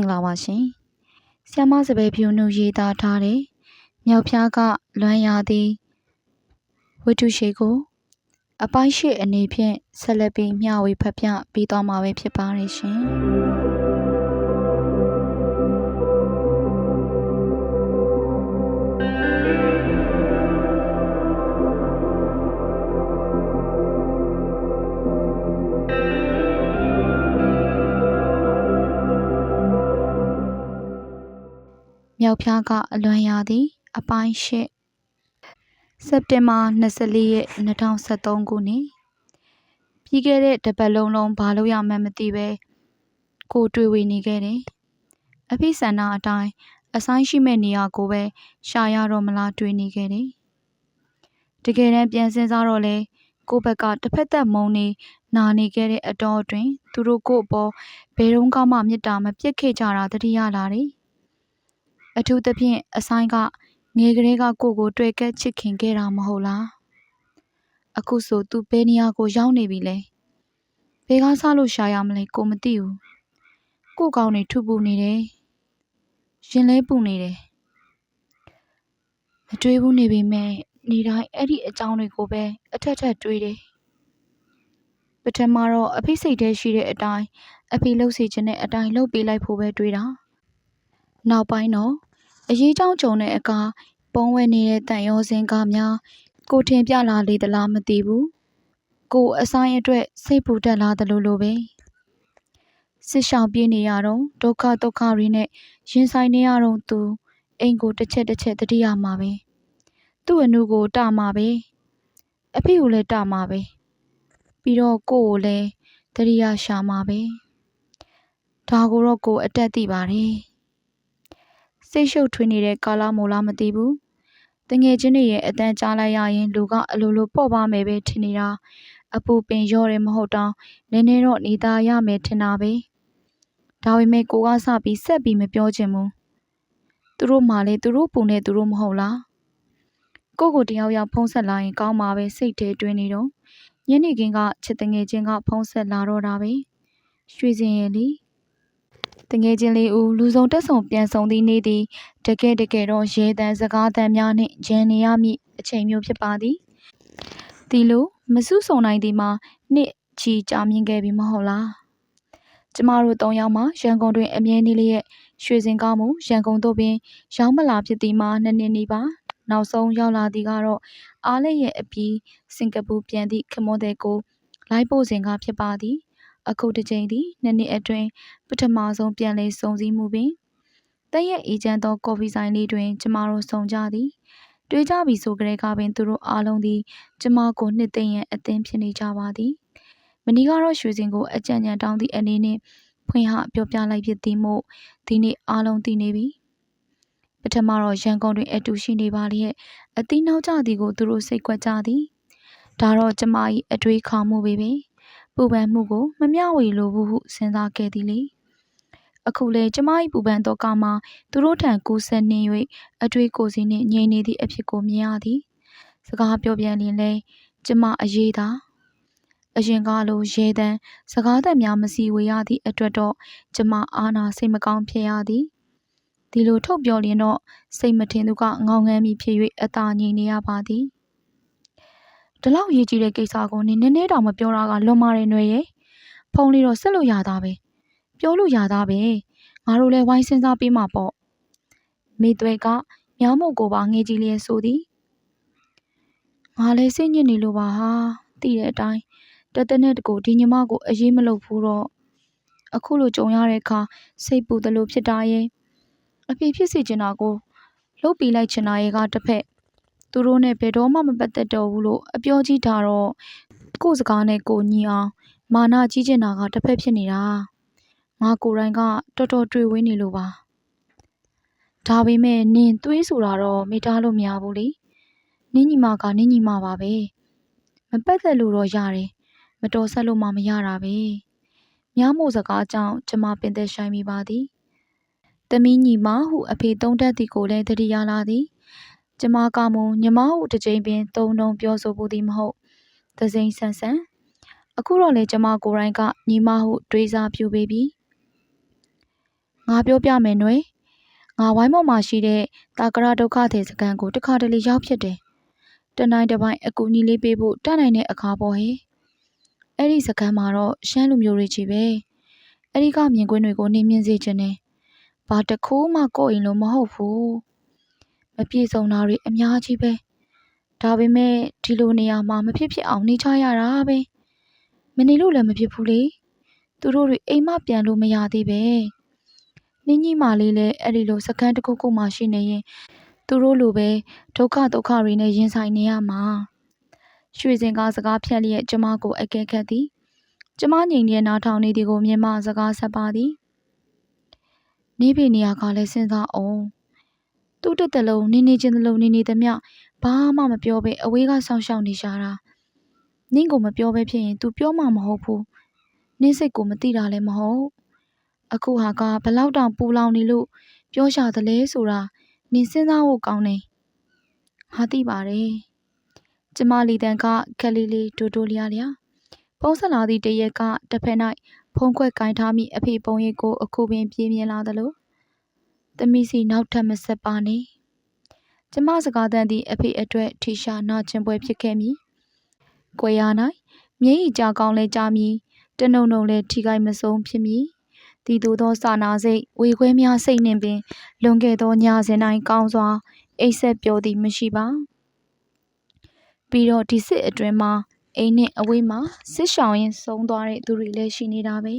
င်္ဂလာပါရှင်။ဆ iam မစပယ်ဖြူနုရေးသားထားတဲ့မြောက်ဖျားကလွမ်းရသည်ဝတ္ထုရှိကို အပိုင်းရှိအနေဖြင့်ဆက်လက်ပြီးမျှဝေဖတ်ပြပေးသွားမှာပဲဖြစ်ပါတယ်ရှင်။ မြောက်ဖျားကအလွမ်းရသည်အပိုင်းရှစ်စက်တင်ဘာ24ရက်2023ခုနှစ်ပြီးခဲ့တဲ့တစ်ပတ်လုံးလုံးဘာလို့ရမှန်းမသိပဲကိုတွေ့ဝေနေခဲ့တယ်။အဖိဆန္ဒအတိုင်းအဆိုင်ရှိမဲ့နေရာကိုပဲရှာရတော့မလားတွေ့နေခဲ့တယ်။တကယ်တမ်းပြန်စင်းစားတော့လေကိုဘက်ကတစ်ဖက်သက်မုံနေနာနေခဲ့တဲ့အတော်အတွင်းသူတို့ကို့အပေါ်ဘယ်တော့မှမေတ္တာမပြစ်ခဲ့ကြတာတတိယလာတယ်။ အထူးသဖြင့်အဆိုင်ကငယ်ကလေးက ကိုကို တွေ့ကက်ချစ်ခင်ခဲ့တာ မဟုတ်လား အခုဆို သူ ဘယ်နေရာကို ရောက်နေပြီလဲ ဘယ်ကစားလို့ ရှာရမလဲ ကိုမသိဘူး ကိုကောင်းနေထုပူနေတယ် ရင်လဲပူနေတယ် မတွေးဘူးနေပေမဲ့နေတိုင်း အဲ့ဒီအကြောင်းတွေကိုပဲ အထက်ထက်တွေးတယ် ပထမတော့ အဖေစိတ်ထဲရှိတဲ့အတိုင်း အဖေလှုပ်စီခြင်းနဲ့အတိုင်းလှုပ်ပေးလိုက်ဖို့ပဲ တွေးတာ နောက်ပိုင်းတော့အရေးကြောင်းကြုံတဲ့အခါပုံဝဲနေတဲ့တန်ရောစင်ကားများကိုထင်ပြလာလေသလားမသိဘူးကိုအဆိုင်အတွက်စိတ်ပူတက်လာသလိုလိုပဲစစ်ဆောင်ပြေးနေရတော့ဒုက္ခဒုက္ခတွေနဲ့ရင်ဆိုင်နေရတော့သူအိမ်ကိုတစ်ချက်တစ်ချက်တတိယမှာပဲသူ့အနုကိုတမှာပဲအဖေကိုလည်းတမှာပဲပြီးတော့ကိုကိုလည်းတတိယရှာမှာပဲဒါကိုတော့ကိုအတက်သိပါတယ် စိတ်ရှုပ်ထွေးနေတဲ့ကာလမို့လားမသိဘူးတငယ်ချင်းတွေရဲ့အတန်းကြားလိုက်ရရင်လူကအလိုလိုပေါ့ပါမယ်ပဲထင်နေတာအပူပင်ရော့တယ်မဟုတ်တော့နည်းနည်းတော့နေသားရမယ်ထင်တာပဲဒါပေမဲ့ကိုကစပြီးဆက်ပြီးမပြောချင်ဘူးသူတို့မှလည်းသူတို့ပုံနဲ့သူတို့မဟုတ်လားကိုကိုတယောက်ယောက်ဖုံးဆက်လာရင်ကောင်းမှာပဲစိတ်ထဲတွင်းနေတော့ညနေခင်းကချစ်တငယ်ချင်းကဖုံးဆက်လာတော့တာပဲရွှေစင်ရဲ့လီ တငယ်ချင်းလေးဦးလူစုံတက်ဆောင်ပြန်ဆောင်သည့်နေ့သည်တကယ်တကယ်တော့ရဲတန်းစကားတန်းများနှင့်ဂျန်နေရမည့်အချိန်မျိုးဖြစ်ပါသည်ဒီလိုမစုဆုံနိုင်သည်မှာနှစ်ချီကြာမြင့်ခဲ့ပြီမဟုတ်လားကျမတို့၃ယောက်မှရန်ကုန်တွင်အမြဲနေလျက်ရွှေစင်ကားမှုရန်ကုန်သို့ပင်ရောက်မလာဖြစ်သည်မှာနှစ်နှစ်နီးပါနောက်ဆုံးရောက်လာသည်ကတော့အားလက်ရဲ့အပြီးစင်ကာပူပြန်သည့်ခမွန်တဲ့ကိုလိုက်ပို့စဉ်ကဖြစ်ပါသည် အခုတစ်ချိန်သည်နှစ်နှစ်အတွင်းပထမဆုံးပြန်လည်စုံစည်းမှုပင်တည့်ရဲ့အေဂျင့်သောကော်ဖီဆိုင်လေးတွင် ကျမတို့ဆုံကြသည်တွေ့ကြပြီဆိုကြတဲ့ကပင်သူတို့အားလုံးသည် ကျမကိုနှစ်သိမ့်ရန်အသင်းဖြစ်နေကြပါသည်မနီကတော့ရွှေစင်ကိုအကြံဉာဏ်တောင်းသည့်အနေနှင့်ဖွင့်ဟပြောပြလိုက်ဖြစ်သည်မို့ဒီနေ့အားလုံးသိနေပြီပထမတော့ရန်ကုန်တွင်အတူရှိနေပါလျက်အသီးနောက်ကျသည်ကိုသူတို့စိတ်ကွက်ကြသည်ဒါတော့ကျမ၏အတွေးခေါမှုပဲပဲ ပူပန်မှုကိုမမျှဝေလိုဘူးဟုစဉ်းစားခဲ့သည်လေအခုလေကျမ၏ပူပန်သောကမှာသူတို့ထံကူးဆက်နှင်း၍အတွေ့ကိုစီနှင့်ငြိမ်နေသည့်အဖြစ်ကိုမြင်ရသည်စကားပြောပြန်ရင်လဲကျမအရေးသာအရင်ကလိုရေတန်းစကားသက်များမစီဝေရသည့်အတွက်တော့ကျမအာနာစိတ်မကောင်းဖြစ်ရသည်ဒီလိုထုတ်ပြောရင်တော့စိတ်မထင်သူကငောင်ငန်းမိဖြစ်၍အသာငြိမ်နေရပါသည် ဒီလောက်ရေးကြည့်တဲ့ကိစ္စကိုနင်းနည်းနည်းတောင်မပြောတာကလွန်မာတယ်ຫນွေရဲ့ဖုန်းလေးတော့ဆက်လို့ရတာပဲပြောလို့ရတာပဲငါတို့လည်းဝိုင်းစဉ်းစားပေးမှာပေါ့မိသွဲကမြောင်းမို့ကိုပါငေးကြည့်လျက်ဆိုသည်ငါလည်းစိတ်ညစ်နေလို့ပါဟာသိတဲ့အတိုင်းတသက်နဲ့တကူဒီညီမကိုအရေးမလုပ်ဘူးတော့အခုလိုကြုံရတဲ့အခါစိတ်ပူတယ်လို့ဖြစ်တာရဲ့အဖေဖြစ်စီချင်တာကိုလှုပ်ပြီးလိုက်ချင်တာရဲ့ကတစ်ဖက် သူတို့နဲ့ဘယ်တော့မှမပတ်သက်တော့ဘူးလို့အပြောကြီးထားတော့ကို့စကားနဲ့ကိုညီအောင်မာနာကြီးကျင်တာကတစ်ဖက်ဖြစ်နေတာငါကိုယ်တိုင်ကတော်တော်တွေ့ဝင်းနေလို့ပါဒါပေမဲ့နင်သွေးဆိုတာတော့မိထားလို့မရဘူးလေနင်းညီမကနင်းညီမပါပဲမပတ်သက်လို့တော့ရတယ်မတော်ဆက်လို့မှမရတာပဲမြားမို့စကားကြောင့်ကျမပင်သက်ဆိုင်မိပါသည်သမီးညီမဟုအဖေသုံးတတ်သည်ကိုလည်းတတိယလာသည် ကျမကမူညီမဟုတစ်ကြိမ်ပင်သုံးလုံးပြောဆိုဖို့သည်မဟုတ်သစိန်ဆန်ဆန်အခုတော့လေကျမကိုယ်တိုင်ကညီမဟုတွေးစားပြူပေပြီငငါပြောပြမယ်နွယ်ငါဝိုင်းမော်မှာရှိတဲ့တာကရဒုက္ခသည်စခန်းကိုတခါတလေရောက်ဖြစ်တယ်တနိုင်တစ်ပိုင်းအကူအညီလေးပေးဖို့တတ်နိုင်တဲ့အခါပေါ့ဟဲ့အဲ့ဒီစခန်းမှာတော့ရှမ်းလူမျိုးတွေကြီးပဲအဲ့ဒီကမြင်ကွင်းတွေကိုနေမြင်စေချင်တယ်ဘာတစ်ခုမှကိုယ့်အိမ်လို့မဟုတ်ဘူး မပြေစုံတာတွေအများကြီးပဲဒါပေမဲ့ဒီလိုနေရာမှာမဖြစ်ဖြစ်အောင်နေချရတာပဲမနေလို့လည်းမဖြစ်ဘူးလေသူတို့တွေအိမ်မပြန်လို့မရသေးပဲနင်းကြီးမလေးလည်းအဲ့ဒီလိုစကန်းတစ်ခုခုမှရှိနေရင်သူတို့လိုပဲဒုက္ခဒုက္ခတွေနဲ့ရင်ဆိုင်နေရမှာရွှေစင်ကားစကားဖြတ်လျက်ကျမကိုအကဲခတ်သည်ကျမငြိမ်တဲ့နားထောင်နေသည်ကိုမြင်မှစကားဆက်ပါသည်နေပြီနေရာကလည်းစဉ်းစားအောင် သူ့တစ်တလုံးနေနေချင်းတလုံးနေနေသမျှဘာမှမပြောဘဲအဝေးကဆောင်းရှောက်နေရှာတာနင့်ကိုမပြောဘဲဖြစ်ရင် तू ပြောမှမဟုတ်ဘူးနင့်စိတ်ကိုမသိတာလည်းမဟုတ်အခုဟာကဘလောက်တောင်ပူလောင်နေလို့ပြောရှာသလဲဆိုတာနင်စဉ်းစားဖို့ကောင်းတယ်ဟာသိပါတယ်ကျမလီတန်ကခက်လေးလေးတိုးတိုးလျားလျားပုံဆက်လာသည့်တရက်ကတစ်ဖက်၌ဖုံးခွက်ကင်ထားမိအဖေပုံရိပ်ကိုအခုပင်ပြင်းပြင်းလာသလို သမီးစီနောက်ထပ်မဆက်ပါနဲ့ကျမစကားတန်သည့်အဖေအတွက်ထီရှာနာကျင်ပွဲဖြစ်ခဲ့မည်။ကွယ်ရ၌မျက်ရည်ကြကောင်းလဲကြမည်တနုံနုံလဲထိခိုက်မဆုံးဖြစ်မည်။ဒီသို့သောစာနာစိတ်ဝေခွဲများစိတ်နှင့်ပင်လွန်ခဲ့သောညစဉ်တိုင်းကောင်းစွာအိပ်ဆက်ပျော်သည်မရှိပါ။ပြီးတော့ဒီစစ်အတွင်းမှာအိမ်နှင့်အဝေးမှာစစ်ရှောင်ရင်ဆုံးသွားတဲ့သူတွေလည်းရှိနေတာပဲ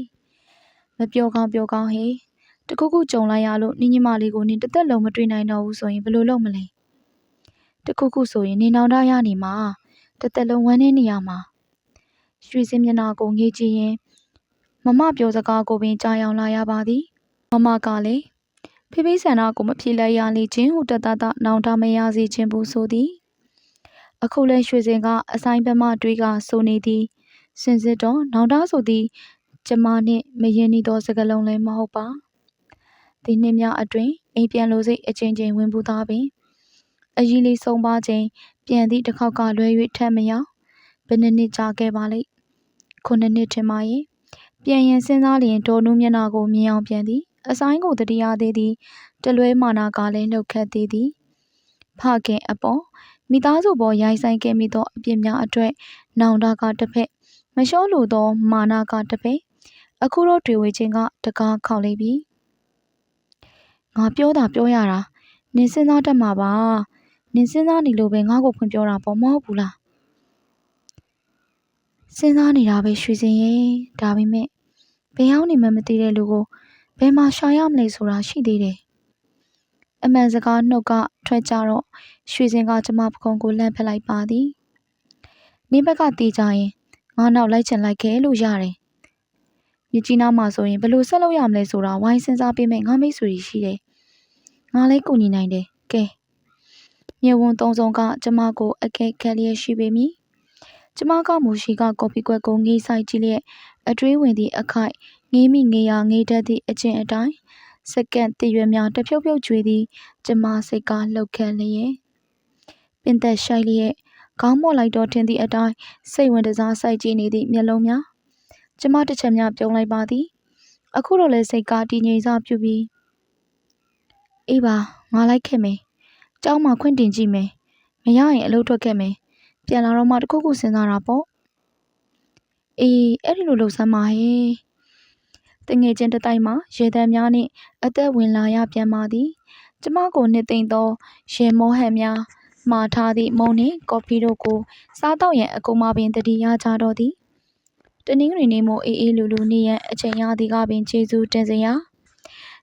။မပြောကောင်းပြောကောင်းဟေး တခုခုကြုံလိုက်ရလို့နင်းညီမလေးကိုနင်းတစ်သက်လုံးမတွေ့နိုင်တော့ဘူးဆိုရင်ဘယ်လိုလုပ်မလဲတခုခုဆိုရင်နေနောင်တရနေမှာတစ်သက်လုံးဝမ်းနေနေရမှာရွှေစင်းမျက်နှာကိုငေးကြည့်ရင်မမပြောစကားကိုပင်ကြားရောက်လာရပါသည်မမကလည်းဖေဖေးဆန္ဒကိုမဖြေလိုက်ရလေခြင်းဟူတတတနောင်တမရစေခြင်းဘူးဆိုသည်အခုလဲရွှေစင်ကအဆိုင်ပမတွေးကဆိုနေသည်စင်စစ်တော့နောင်တဆိုသည်ကျမနှင့်မရင်နီသောစကလုံးလည်းမဟုတ်ပါ ဒီနှစ်များအတွင်အိမ်ပြန်လိုစိတ်အချင်းချင်းဝင်ပူသားပင်အကြီးလေးဆုံးပါချိန်ပြန်သည့်တစ်ခေါက်ကလွဲ၍ထက်မရောက်ဘယ်နှစ်နှစ်ကြာခဲ့ပါလိမ့်ခုနှစ်နှစ်ထင်ပါရဲ့ပြန်ရင်စဉ်းစားလျင်ဒေါ်နူးမျက်နှာကိုမြင်အောင်ပြန်သည်အဆိုင်ကိုတတိယသေးသည်တလွဲမာနာကလည်းလှုပ်ခတ်သေးသည်ဖခင်အပေါ်မိသားစုပေါ်ရိုင်းဆိုင်ခဲ့မိသောအပြစ်များအတွက်နောင်တကတစ်ဖက်မလျှောလိုသောမာနာကတစ်ဖက်အခုတော့တွေ့ဝေချင်းကတကားခေါက်လိုက်ပြီ ငါပြောတာပြောရတာနင်စဉ်းစားတတ်မှာပါနင်စဉ်းစားနေလို့ပဲငါ့ကိုဖွင့်ပြောတာပေါ့မဟုတ်ဘူးလားစဉ်းစားနေတာပဲရွှေစင်ရဲ့ဒါပေမဲ့ဘယ်ရောက်နေမှမသိတဲ့လူကိုဘယ်မှာရှာရမလဲဆိုတာရှိသေးတယ်အမှန်စကားနှုတ်ကထွက်ကြတော့ရွှေစင်ကကျမပကုံကိုလှမ်းဖက်လိုက်ပါသည်နင်းဘက်ကတီးကြရင်ငါနောက်လိုက်ချင်လိုက်ခဲ့လို့ရတယ် မြကြီးနားမှာဆိုရင်ဘယ်လိုဆက်လုပ်ရမလဲဆိုတာဝိုင်းစဉ်းစားပေးမယ်ငါမိတ်ဆွေရှိတယ်ငါလည်းကူညီနိုင်တယ်ကဲမြေဝန်သုံးစုံကကျမကိုအကဲခက်လျက်ရှိပေမည်ကျမကမူရှိကကော်ဖီကွက်ကိုငေးဆိုင်ကြည့်လျက်အတွေးဝင်သည့်အခိုက်ငေးမိငေးရငေးတတ်သည့်အကျင့်အတိုင်းစက္ကန့်တရွယ်များတဖြုတ်ဖြုတ်ကျွေးသည် ကျမစိတ်ကလှုပ်ခတ်လျက်ပင်သက်ရှိုက်လျက်ခေါင်းမော့လိုက်တော့ထင်သည့်အတိုင်းစိတ်ဝင်တစားစိုက်ကြည့်နေသည့်မျက်လုံးများ ကျမတစ်ချက်များပြုံးလိုက်ပါသည်အခုတော့လဲစိတ်ကတည်ငြိမ်စပြုပြီးအေးပါငါလိုက်ခဲ့မယ်ကျောင်းမှာခွင့်တင်ကြည့်မယ်မရရင်အလုပ်ထွက်ခဲ့မယ်ပြန်လာတော့မှတခုခုစဉ်းစားတာပေါ့အေးအဲ့ဒီလိုလှုပ်ဆမ်းပါဟဲ့တငယ်ချင်းတတိုက်မှာရေတံများနှင့်အသက်ဝင်လာရပြန်ပါသည်ကျမကိုနှစ်သိမ့်သောရေမောဟန်များမှာထားသည့်မုံနှင့်ကော်ဖီတို့ကိုစားတော့ရန်အကူမပင်တတိရကြတော့သည် တနင်္ဂနွေနေ့မို့အေးအေးလူလူနေရန်အချိန်ရသည်ကပင်ကျေးဇူးတင်စရာ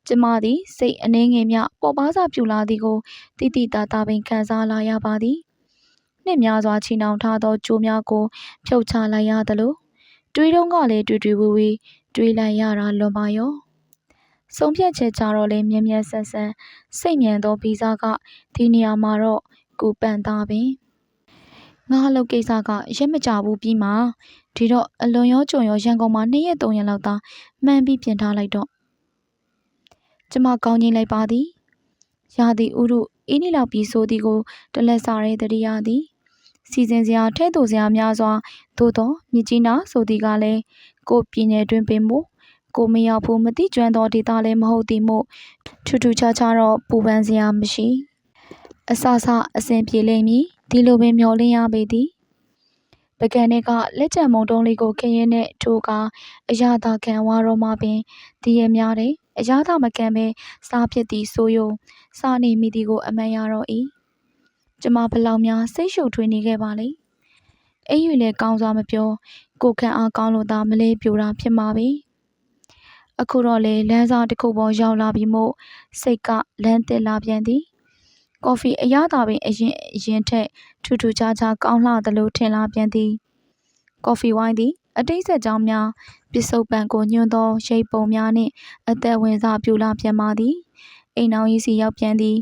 ကျမသည်စိတ်အနှင်းငယ်မြပေါ်ပါးစာပြူလာသည်ကိုတိတိတသားပင်ခံစားလာရပါသည်နှစ်များစွာချီနှောင်ထားသောကြိုးများကိုဖြုတ်ချလိုက်ရသလိုတွေးတုံးကလည်းတွေ့တွေ့ဝေဝေတွေးလိုက်ရတာလွန်ပါရောဆုံးဖြတ်ချက်ကြတော့လေမြ мян ဆန်းဆန်းစိတ်မြန်သောဗီဇကဒီနေရာမှာတော့ကူပန်သားပင် ငါအလုပ်ကိစ္စကရက်မကြဘူးပြီးမှဒီတော့အလွန်ရောကြုံရောရန်ကုန်မှာနှစ်ရက်သုံးရက်လောက်သာမှန်ပြီးပြင်ထားလိုက်တော့ကျမကောင်းကြီးလိုက်ပါသည်ရာသီဥတုအင်းနီလောက်ပြီးဆိုသည်ကိုတလက်စားရဲတရိယာသည်စီစဉ်စရာထဲ့သူစရာများစွာသို့သောမြကြီးနားဆိုသည်ကလည်းကိုပြည်နယ်တွင်ပင်မို့ကိုမရောက်ဘူးမတိကျွမ်းသောဒေတာလည်းမဟုတ်သည်မို့ထူးထူးခြားခြားတော့ပူပန်စရာမရှိအဆဆအစဉ်ပြေလိမ့်မည် ဒီလိုပင်မျော်လင့်ရပေသည်ပကံနဲ့ကလက်ကျန်မုံတုံးလေးကိုခရင်နဲ့ထိုးကအရာသာခံဝါတော့မှပင်ဒီရများတဲ့အရာသာမခံပဲစားဖြစ်သည်ဆိုယုံစားနေမိသည်ကို အမှန်ရတော့၏ကျမဘလောက်များစိတ်ရှုပ်ထွေးနေခဲ့ပါလိမ့်အိမ်ရွေလည်းကောင်းစွာမပြော ကိုခံအားကောင်းလို့သာမလဲပြိုတာဖြစ်မှာပဲအခုတော့လေလမ်းစာတစ်ခုပေါ်ရောက်လာပြီမို့စိတ်ကလမ်းတက်လာပြန်သည် ကော်ဖီအရသာပင်အရင်အရင်ထက်ထူးထူးခြားခြားကောင်းလှသလိုထင်လာပြန်သည်ကော်ဖီဝိုင်းသည်အတိတ်ဆက်ကြောင်းများပစ္စုပန်ကိုညွှန်းသောရိပ်ပုံများနှင့်အသက်ဝင်စားပြူလာပြန်ပါသည်အိမ်အောင်ရေးစီရောက်ပြန်သည်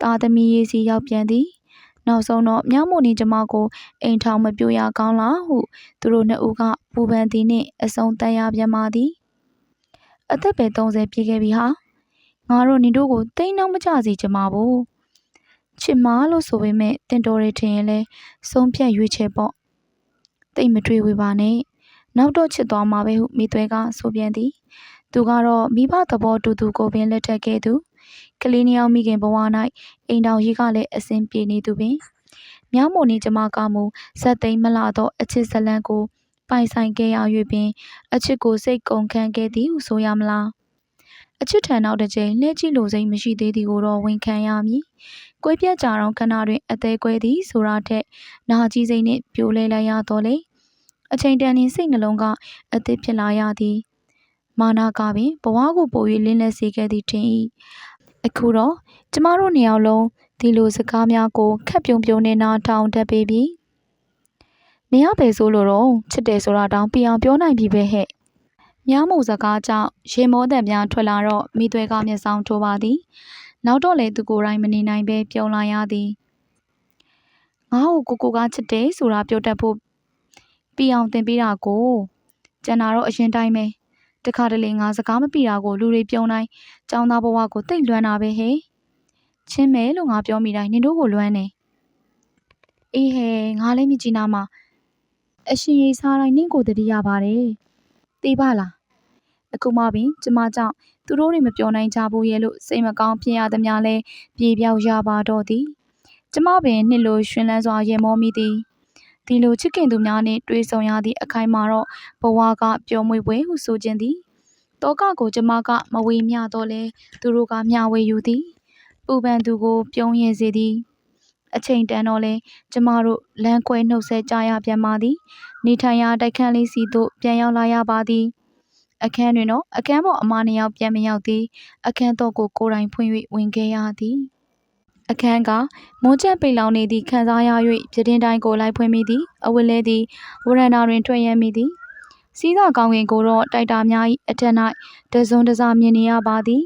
သားသမီးရေးစီရောက်ပြန်သည်နောက်ဆုံးတော့မြောက်မို့နေကျမကိုအိမ်ထောင်မပြိုရကောင်းလားဟုသူတို့နှစ်ဦးကပူပန်သည်နှင့်အဆုံးတန်ရပြန်ပါသည်အသက်ပဲ30ပြည့်ခဲ့ပြီဟာငါတို့နေတို့ကိုတိတ်နှောင်းမကြစီကျမဘူး ချစ်မာလို့ဆိုပေမဲ့တင်တော်ရထင်ရင်လဲဆုံးဖြတ်ရွေးချယ်ပေါ့တိတ်မတွေးဝေပါနဲ့နောက်တော့ချစ်သွားမှာပဲဟုမိသွဲကဆိုပြန်သည် သူကတော့မိဘသဘောတူသူကိုပင်လက်ထပ်ခဲ့သူကလေးနှစ်ယောက်မိခင်ဘဝ၌အိမ်တော်ကြီးကလည်းအစဉ်ပြေနေသူပင်မြောင်းမုံနေကျမကမူဇက်သိမ်းမလာတော့အချစ်ဇလန်းကိုပိုင်ဆိုင်ခဲ့ရ၍ပင် အချစ်ကိုစိတ်ကုန်ခံခဲ့သည်ဟုဆိုရမလား အချစ်ထံနောက်တစ်ကြိမ်လှည့်ကြည့်လိုစိတ်မရှိသေးသည်ကိုတော့ဝန်ခံရမည်။ကွေးပြက်ကြတော့ခဏတွင်အသေးကွဲသည်ဆိုတာထက်နာကြီးစိတ်နှင့်ပြိုလဲလိုက်ရတော့လေ။အချိန်တန်ရင်စိတ်နှလုံးကအသစ်ဖြစ်လာရသည်။မာနာကပင်ဘဝကိုပို၍လင်းလက်စေခဲ့သည်ထင်၏။အခုတော့ကျမတို့နှစ်ယောက်လုံးဒီလိုစကားများကိုခက်ပြုံပြုံနဲ့နားထောင်တတ်ပေပြီ။နေရပဲဆိုလို့တော့ချစ်တယ်ဆိုတာတောင်ပြအောင်ပြောနိုင်ပြီပဲဟဲ့။ မြားမှုစကားကြောင့်ရေမောတံများထွက်လာတော့မိသွဲကမျက်စောင်းထိုးပါသည်။နောက်တော့လေသူကိုယ်တိုင်မနေနိုင်ပဲပြုံလာရသည်။ငါ့ကိုကိုကိုကချစ်တယ်ဆိုတာပြောတတ်ဖို့ပြအောင်သင်ပေးတာကိုကျန်တာတော့အရင်တိုင်းပဲ။တခါတလေငါစကားမပြတာကိုလူတွေပြုံတိုင်းចောင်းသားဘဝကိုတိတ်လွမ်းတာပဲဟဲ့။ချင်းမဲလို့ငါပြောမိတိုင်းနင်တို့ကိုလွမ်းနေ။အေးဟဲငါလည်းမြကြီးနာမှာအရှင်ရိစားတိုင်းနင့်ကိုတတိရပါတယ်။ သိပါလား။အခုမှပင်ကျမကြောင့်သူတို့တွေမပြောနိုင်ကြဘူးရဲ့လို့စိတ်မကောင်းဖြစ်ရသမျှလဲပြေပြောက်ရပါတော့သည်ကျမပင်နှစ်လိုရှင်လန်းစွာရင်မောမိသည်ဒီလိုချစ်ခင်သူများနှင့်တွေ့ဆုံရသည့်အခိုင်မှာတော့ဘဝကပျော်မွေ့ပွဲဟုဆိုခြင်းသည်တောကကိုကျမကမဝေမျှတော့လဲသူတို့ကမျှဝေယူသည်ပူပန်သူကိုပြုံးရင်စေသည် အချိန်တန်တော့လဲကျမတို့လမ်းခွဲနှုတ်ဆက်ကြရပြန်ပါသည် နေထိုင်ရာတိုက်ခန်းလေးစီသို့ပြန်ရောက်လာရပါသည်အခန်းတွင်တော့အခန်းပေါ်အမနှစ်ယောက်ပြန်မရောက်သည်အခန်းတော့ကိုကိုယ်တိုင်ဖွင့်၍ဝင်ခဲ့ရသည်အခန်းကမွန်းချက်ပိတ်လောင်နေသည့်ခံစားရ၍ပြတင်းတိုင်းကိုလိုက်ဖွင့်မိသည်အဝတ်လဲသည်ဝရန်နာတွင်ထွက်ရမိသည်စီးသာကောင်းကင်ကိုတော့တိုက်တာများ၏အထက်၌တစွန်းတစားမြင်နေရပါသည်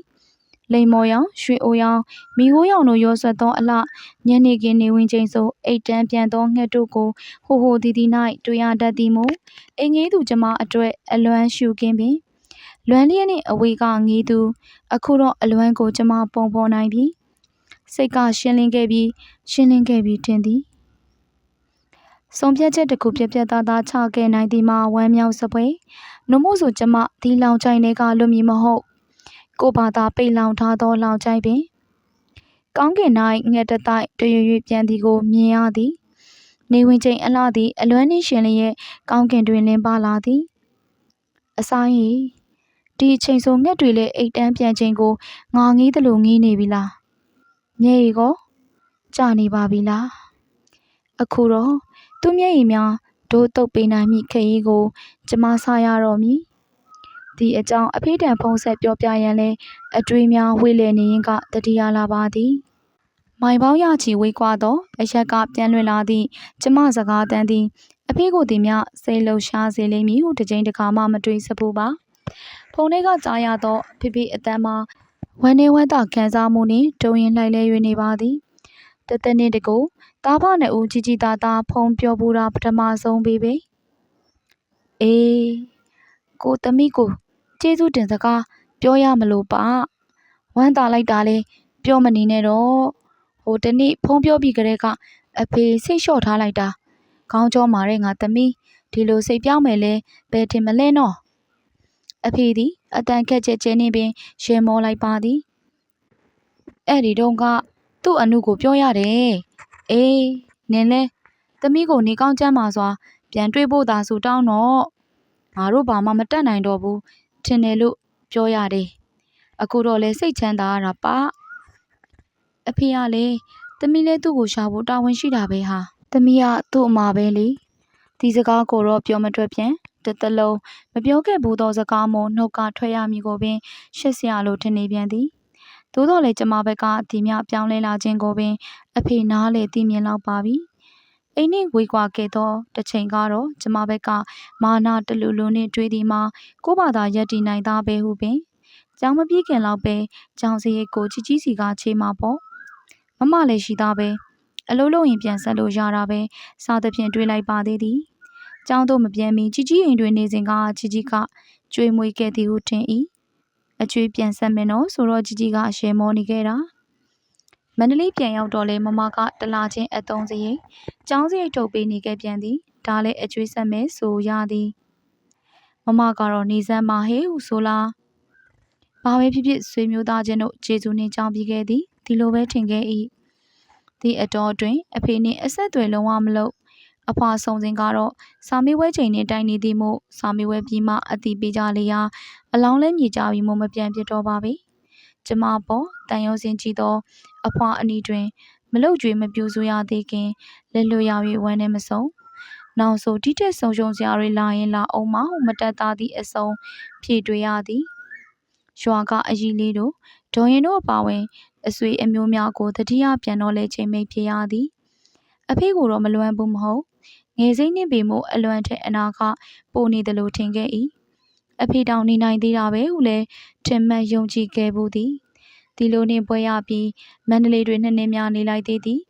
လိမ်မော်ရောင်ရွှေအိုရောင်မိခိုးရောင်တို့ရောဆက်သောအလှညနေခင်းနေဝင်ချိန်ဆိုအိတ်တန်းပြန်သောငှက်တို့ကိုဟိုဟိုဒီဒီ၌တွေ့ရတတ်သည်မို့အင်ငေးသူကျမအတွက်အလွမ်းရှုခင်းပင်လွမ်းလျက်နှင့်အဝေးကငေးသူအခုတော့အလွမ်းကိုကျမပုံဖော်နိုင်ပြီစိတ်ကရှင်းလင်းခဲ့ပြီးရှင်းလင်းခဲ့ပြီးထင်သည်ဆုံးဖြတ်ချက်တစ်ခုပြပြသားသားချခဲ့နိုင်သည်မှာဝမ်းမြောက်စပွဲနှမို့ဆိုကျမဒီလောင်ချိုင်တွေကလွတ်မည်မဟုတ် ကိုဘာသာပိတ်လောင်ထားသောလောင်ချိုင်ပင်ကောင်းကင်၌ငှက်တတိုက်တရွရွပြန်သည်ကိုမြင်ရသည်နေဝင်ချိန်အလားသည်အလွမ်းနှင်းရှင်လျက်ကောင်းကင်တွင်လင်းပါလာသည်အဆိုင်ဒီအချိန်ဆိုငှက်တွေလည်းအိတ်တန်းပြန်ချိန်ကိုငါငေးသလိုငေးနေပြီလားမျက်ရည်ကိုကြာနေပါပြီလားအခုတော့သူ့မျက်ရည်များဒိုးတုပ်ပေးနိုင်မိခရီးကို ကျမဆရတော့မည် ဒီအကြောင်းအဖေးတံဖုံးဆက်ပြောပြရန်လဲအတွေးများဝေလည်နေရင်ကတတိယလာပါသည်မိုင်ပေါင်းရချီဝေးကွာသောအရက်ကပြန်လွင်လာသည့်ကျမစကားတန်းသည်အဖေကိုသည်မြစိတ်လှုပ်ရှားစေလိမ့်မည်ဟုတစ်ချိန်တစ်ခါမှမတွေးစဘူးပါဖုန်ထဲကကြားရသောဖိဖိအတန်းမှာဝမ်းနေဝမ်းသာခံစားမှုနှင့်တုံရင်လှိုက်လဲ၍နေပါသည်တသက်နှင့်တကူတားဖနဲ့ဦးကြီးကြီးသားသားဖုံပြောပူတာပထမဆုံးပဲပဲအေးကိုသမီးကို ကျေးဇူးတင်စကားပြောရမလို့ပါဝမ်းသာလိုက်တာလေပြောမနေနဲ့တော့ဟိုတနေ့ဖုံးပြောပြီးကြတဲ့ကအဖေစိတ်လျှော့ထားလိုက်တာခေါင်းကြောမာတဲ့ငါသမီးဒီလိုစိတ်ပြောင်းမယ်လဲဘယ်ထင်မလဲနော်အဖေသည်အတန်ခက်ချက်ကျဲနေပင်ရဲမောလိုက်ပါသည်အဲ့ဒီတော့ကသူ့အနုကိုပြောရတယ်အေးနင်းလဲသမီးကိုနေကောင်းချမ်းပါစွာပြန်တွေ့ဖို့သာဆိုတောင်းတော့ငါတို့ဘာမှမတတ်နိုင်တော့ဘူး ထင်တယ်လို့ပြောရတယ်အခုတော့လဲစိတ်ချမ်းသာရတာပါအဖေကလည်းသမီးလဲသူ့ကိုရှာဖို့တာဝန်ရှိတာပဲဟာသမီးကသူ့အမပဲလေဒီစကားကိုတော့ပြောမထွက်ပြန်တစ်သလုံးမပြောခဲ့ဘူးသောစကားမို့နှုတ်ကထွက်ရမည်ကိုပင်ရှက်စရာလိုထင်နေပြန်သည်သို့တော်လည်းကျမဘက်ကဒီမြပြောင်းလဲလာခြင်းကိုပင်အဖေနားလေသိမြင်လောက်ပါပြီ အိမ်နှင့်ဝေးကွာခဲ့သောတစ်ချိန်ကတော့ကျမဘက်ကမာနာတလူလူနှင့်တွေ့သည်မှာကိုယ့်ဘာသာရက်တည်နိုင်သားပဲဟုပင်ကြောင်မပြေးခင်လောက်ပဲကြောင်စရိတ်ကိုချီကြီးစီကချေးမှာပေါ့မမလည်းရှိသားပဲအလုံးလုံးရင်ပြန်ဆက်လို့ရတာပဲစားသဖြင့်တွေးလိုက်ပါသေးသည်ကျောင်းသို့မပြန်မီជីជីအိမ်တွင်နေစဉ်ကជីជីကကျွေးမွေးခဲ့သည်ဟုထင်၏အကျွေးပြန်ဆက်မင်းတော့ဆိုတော့ជីជីကအရှယ်မောနေခဲ့တာ မန္တလေးပြန်ရောက်တော့လေမမကတလာချင်းအတုံးစရိတ်ကျောင်းစရိတ်ထုတ်ပေးနေခဲ့ပြန်သည်ဒါလည်းအကျွေးဆက်မဲဆိုရသည်မမကတော့နေစမ်းမဟေဟုဆိုလားဘာပဲဖြစ်ဖြစ်ဆွေမျိုးသားချင်းတို့ကျေးဇူးနှင့်ကြောင်းပြီးခဲ့သည်ဒီလိုပဲထင်ခဲ့၏ဒီအတော်တွင်အဖေနှင့်အဆက်အသွယ်လုံးဝမလုပ်အဖွာဆုံးစဉ်ကတော့စာမေးပွဲချိန်နဲ့တိုင်နေသည်မို့စာမေးပွဲပြီးမှအတိပေးကြလေရာအလောင်းလဲမြေကြပြီးမှမပြန်ပြတော့ပါပဲ ကျမပေါ်တန်ရုံစင်ကြည့်သော အဖွာအနီးတွင် မလုတ်ကြွေမပြူဆိုရသေးခင်လက်လွတ်ရ၍ဝမ်းနဲ့မဆုံးနောက်ဆိုတိတက်ဆုံရှုံစရာတွေလာရင်လာအောင်မဟုမတက်သားသည့်အစုံဖြည့်တွေ့ရသည်ရွာကအကြီးလေးတို့ဒေါ်ရင်တို့အပါဝင်အဆွေအမျိုးများကိုတတိယပြန်တော့လဲချိန်မိတ်ဖြစ်ရသည်အဖေကိုတော့မလွမ်းဘူးမဟုတ်ငယ်စိမ့်နှင့်ပေမို့အလွန်ထက်အနာကပိုနေတယ်လို့ထင်ခဲ့၏အဖေတောင်နေနိုင်သေးတာပဲဟုလဲထင်မှတ်ယုံကြည်ခဲ့ဘူးသည် ဒီလိုနှင့်ပွဲရပြီးမန္တလေးတွင်နှစ်နှစ်များနေလိုက်သေးသည်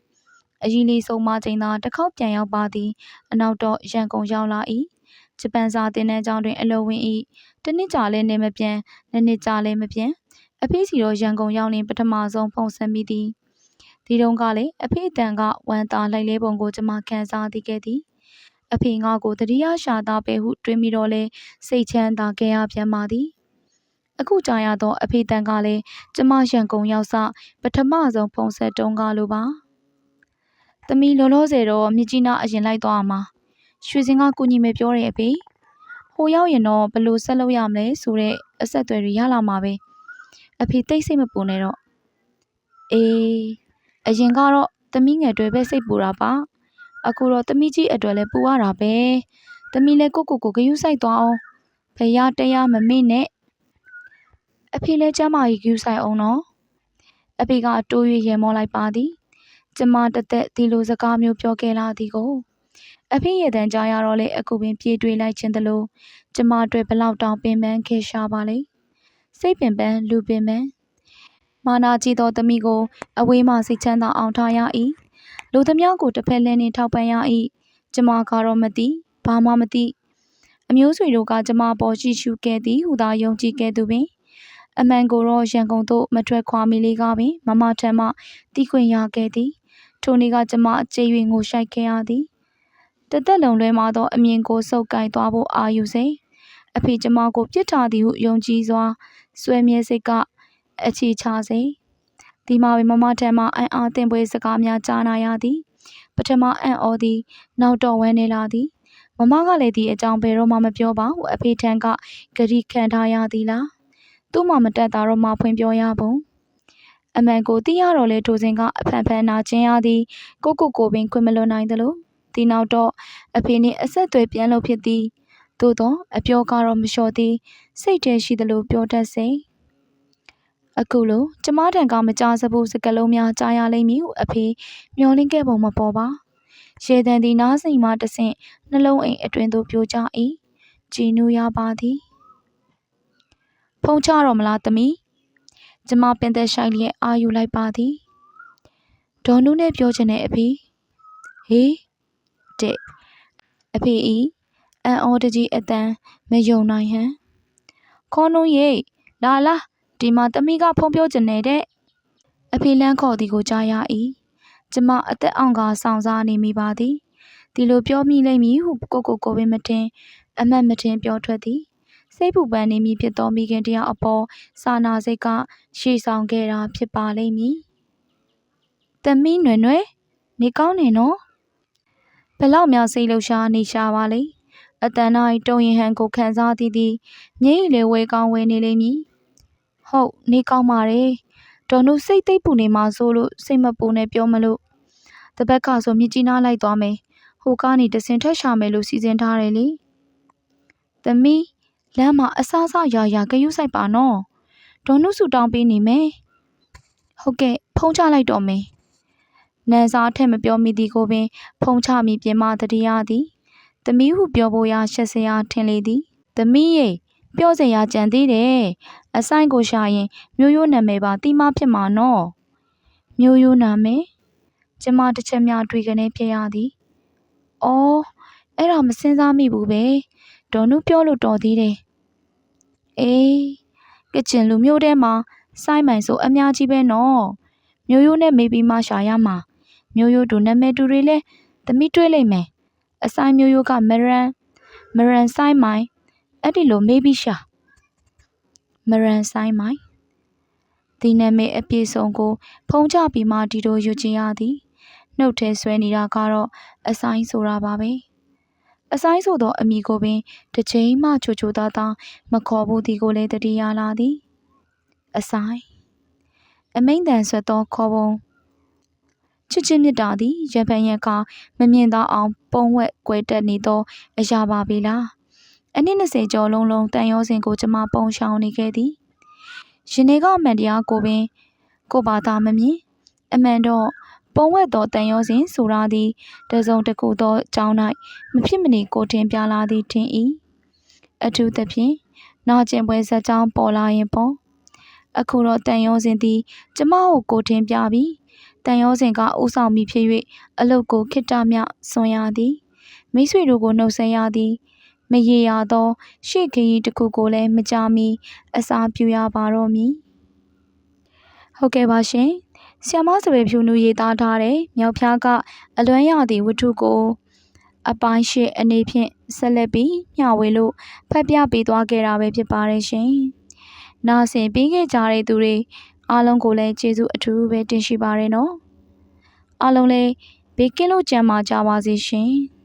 အကြီးလေးဆုံးမချိန်သာတစ်ခေါက်ပြန်ရောက်ပါသည်အနောက်တော့ရန်ကုန်ရောက်လာ၏ဂျပန်စာသင်တန်းကျောင်းတွင်အလုပ်ဝင်၏တနှစ်ကြာလဲနေမပြန်နှစ်နှစ်ကြာလဲမပြန်အဖေစီတော့ရန်ကုန်ရောက်ရင်ပထမဆုံးဖုန်ဆက်မိသည်ဒီတုန်းကလည်းအဖေတန်ကဝမ်းသာလိုက်လဲပုံကိုကျမခံစားသိခဲ့သည်အဖေငါကိုတတိယရှာသားပဲဟုတွေးမိတော့လဲစိတ်ချမ်းသာခဲ့ရပြန်ပါသည် အခုကြာရသော အဖေတန်ကလည်းကျမရန်ကုန်ရောက်စပထမဆုံးဖုန်ဆက်တုံးကလိုပါသမီးလောလောဆယ်တော့မြကြီးနားအရင်လိုက်သွားမှာရွှေစင်ကကုညီမေပြောတယ်အဖေဟိုရောက်ရင်တော့ဘယ်လိုဆက်လုပ်ရမလဲဆိုတဲ့အဆက်အသွယ်တွေရလာမှာပဲအဖေတိတ်စိတ်မပူနဲ့တော့အေးအရင်ကတော့သမီးငယ်တွေပဲစိတ်ပူတာပါအခုတော့သမီးကြီးအတွက်လည်းပူရတာပဲသမီးလည်းကိုကိုကိုဂယုစိုက်သွားအောင်ဖရတရားမမေ့နဲ့ အဖေလည်းကျမကြီးဂယုစိုက်အောင်နော်အဖေကတိုး၍ရေမောလိုက်ပါသည်ကျမတသက်ဒီလိုစကားမျိုးပြောခဲ့လာသည်ကိုအဖေရဲ့တန်ကြားရတော့လေအခုပင်ပြေးတွေးလိုက်ခြင်းတလို့ကျမအတွက်ဘလောက်တောင်ပင်ပန်းခဲ့ရှာပါလေစိတ်ပင်ပန်းလူပင်ပန်းမာနာကြည့်သောသမီးကိုအဝေးမှစိတ်ချမ်းသာအောင်ထားရ၏လူသမျှကိုတစ်ဖက်လဲနှင့်ထောက်ပံ့ရ၏ကျမကတော့မသိဘာမှမသိအမျိုးဆွေတို့ကကျမပေါ်ရှိရှုခဲ့သည်ဟူသာယုံကြည်ခဲ့သူပင် အမှန်ကိုတော့ရန်ကုန်သို့မထွက်ခွာမီလေးကပင်မမထံမှတီးခွင့်ရခဲ့သည်ထိုနေ့ကကျမအကျေ၍ငိုရှိုက်ခဲ့ရသည်တသက်လုံးလွဲမှာသောအမြင်ကိုစုပ်ကိုင်သွားဖို့အာယူစေအဖေကျမကိုပြစ်ထားသည်ဟုယုံကြည်စွာဆွဲမြဲစိတ်ကအခြေချစေဒီမှာပင်မမထံမှအံ့အားသင့်ပွဲစကားများကြားနာရသည်ပထမအံ့ဩသည်နောက်တော့ဝမ်းနေလာသည်မမကလည်းဒီအကြောင်းဘယ်တော့မှမပြောပါဟုအဖေထံကဂရီခံထားရသည်လား သူ့မှမတက်တာတော့မှဖွင့်ပြောရပုံအမှန်ကိုသိရတော့လေထိုစဉ်ကအဖန်ဖန်နာကျင်ရသည်ကိုကိုကိုပင်ခွင့်မလွန်နိုင်သလိုဒီနောက်တော့အဖေနှင့်အဆက်အသွယ်ပြန်လို့ဖြစ်သည်သို့သောအပြောကတော့မလျှော်သည်စိတ်ထဲရှိသလိုပြောတတ်စေအခုလိုကျမတန်ကမကြားစဘူးစကလုံးများကြားရလိမ့်မည်ဟုအဖေမျောလင့်ခဲ့ပုံမပေါ်ပါရေတံသည်နားစိမ်မှတဆင့်နှလုံးအိမ်အတွင်သို့ပြိုကျ၏ကြည်နူးရပါသည် ဖုံချတော့မလားသမီးကျမပင်သက်ဆိုင်လျက်အာယူလိုက်ပါသည်ဒေါ်နုနဲ့ပြောချင်တဲ့အဖေဟေးတဲ့အဖေဤအန်အော်တကြီးအတန်မယုံနိုင်ဟန်ခေါ်နုံရိတ်လာလာဒီမှာသမီးကဖုံးပြောချင်နေတဲ့အဖေလန်းခေါ်သည်ကိုကြားရ၏ကျမအသက်အောင်ကဆောင်စားနေမိပါသည်ဒီလိုပြောမိလိမ့်မည်ဟုကိုကိုကိုပင်မတင်အမတ်မတင်ပြောထွက်သည် စိတ်ပူပန်နေမည်ဖြစ်သောမိခင်တယောက်အပေါ်စာနာစိတ်ကရှေ့ဆောင်ခဲ့တာဖြစ်ပါလိမ့်မည်။သမီးနွယ်နွယ်နေကောင်းနေနော်။ဘလောက်များစိတ်လှုပ်ရှားနေရှာပါလိမ့်။အတန်တိုင်းတုံရင်ဟန်ကိုခံစားသည်သည်ငိမ့်လေဝဲကောင်းဝဲနေလိမ့်မည်။ဟုတ်နေကောင်းပါတယ်။ဒေါ်နုစိတ်သိပ်ပူနေမှဆိုလို့စိတ်မပူနဲ့ပြောမလို့တပတ်ကဆိုမြစ်ကြီးနားလိုက်သွားမယ်။ဟိုကားနေတစင်ထက်ရှာမယ်လို့စီစဉ်ထားတယ်လေ။သမီး လမ်းမှာအဆအဆရာရာဂယုဆိုင်ပါနော်ဒေါ်နုစုတောင်းပေးနေမယ်ဟုတ်ကဲ့ဖုံးချလိုက်တော့မယ်နန်းစားထက်မပြောမိသည်ကိုပင် ဖုံးချမိပြင်မတတိယသည်သမီးဟုပြောဖို့ရာရှက်စရာထင်လေသည်သမီးရေပြောစရာကြံသေးတယ်အဆိုင်ကိုရှာရင် မျိုးရိုးနာမည်ပါတီမဖြစ်မှာနော်မျိုးရိုးနာမည်ကျမတစ်ချက်များတွေ့ကနေဖြစ်ရသည်အော်အဲ့ဒါမစင်စားမိဘူးပဲ ဒေါ်နုပြောလို့တော်သေးတယ်။အေးကချင်လူမျိုးထဲမှာစိုင်းမိုင်ဆိုအများကြီးပဲနော်။မျိုးရိုးနဲ့မေးပြီးမှရှာရမှာ။မျိုးရိုးတို့နာမည်တူတွေလဲသမီးတွေးလိုက်မယ်။အဆိုင်မျိုးရိုးကမရန်မရန်စိုင်းမိုင်အဲ့ဒီလိုမေးပြီးရှာမရန်ဆိုင်မိုင်ဒီနာမည်အပြည့်စုံကို ဖုံးချပြီးမှဒီလိုယူချင်ရသည်နှုတ်ထဲဆွဲနေတာကတော့အဆိုင်ဆိုတာပါပဲ အဆိုင်ဆိုသောအမိကိုပင်တစ်ချိန်မှချိုချိုသားသားမခေါ်ဘူးဒီကိုလည်းတတိယလာသည်အဆိုင်အမိန်တန်ဆွတ်သောခေါ်ပုံချစ်ချင်းမြတ်တာသည်ရပန်ရကမမြင်သောအောင်ပုံဝက်ကွယ်တက်နေသောအရာပါပေလားအနည်း20ကျော်လုံးလုံးတန်ရောစဉ်ကိုကျမပုံရှောင်နေခဲ့သည်ရှင်နေကအမှန်တရားကိုပင်ကိုဘာသာမမြင်အမှန်တော့ ပုံဝက်သောတန်ရောစဉ်ဆိုရသည်တစုံတစ်ခုသောအကြောင်း၌မဖြစ်မနေကိုတင်ပြလာသည်ထင်၏အထူးသဖြင့်နာကျင်ပွဲဇက်ကြောင်းပေါ်လာရင်ပေါ့အခုတော့တန်ရောစဉ်သည်ကျမကိုကိုတင်ပြပြီးတန်ရောစဉ်ကဥဆောင်မိဖြစ်၍အလုတ်ကိုခိတ္တမြဆွန်ရသည်မိတ်ဆွေတို့ကိုနှုတ်ဆက်ရသည်မရေရသော ရှေ့ခရီးတစ်ခုကိုလည်းမကြမီအစာပြူရပါတော့မည်ဟုတ်ကဲ့ပါရှင် ဆီယမစပယ်ဖြူနူရေးသားထားတဲ့မြောက်ဖျားကအလွမ်းရသည့်ဝတ္ထုကို အပိုင်းရှိအနေဖြင့်ဆက်လက်ပြီးမျှဝေလို့ဖတ်ပြပေးသွားခဲ့တာပဲဖြစ်ပါတယ်ရှင်။နာဆင်ပြီးခဲ့ကြတဲ့သူတွေအားလုံးကိုလည်းကျေးဇူးအထူးပဲတင်ရှိပါရနော်။အားလုံးလည်းဘေးကင်းလို့ကြံပါကြပါစေရှင်။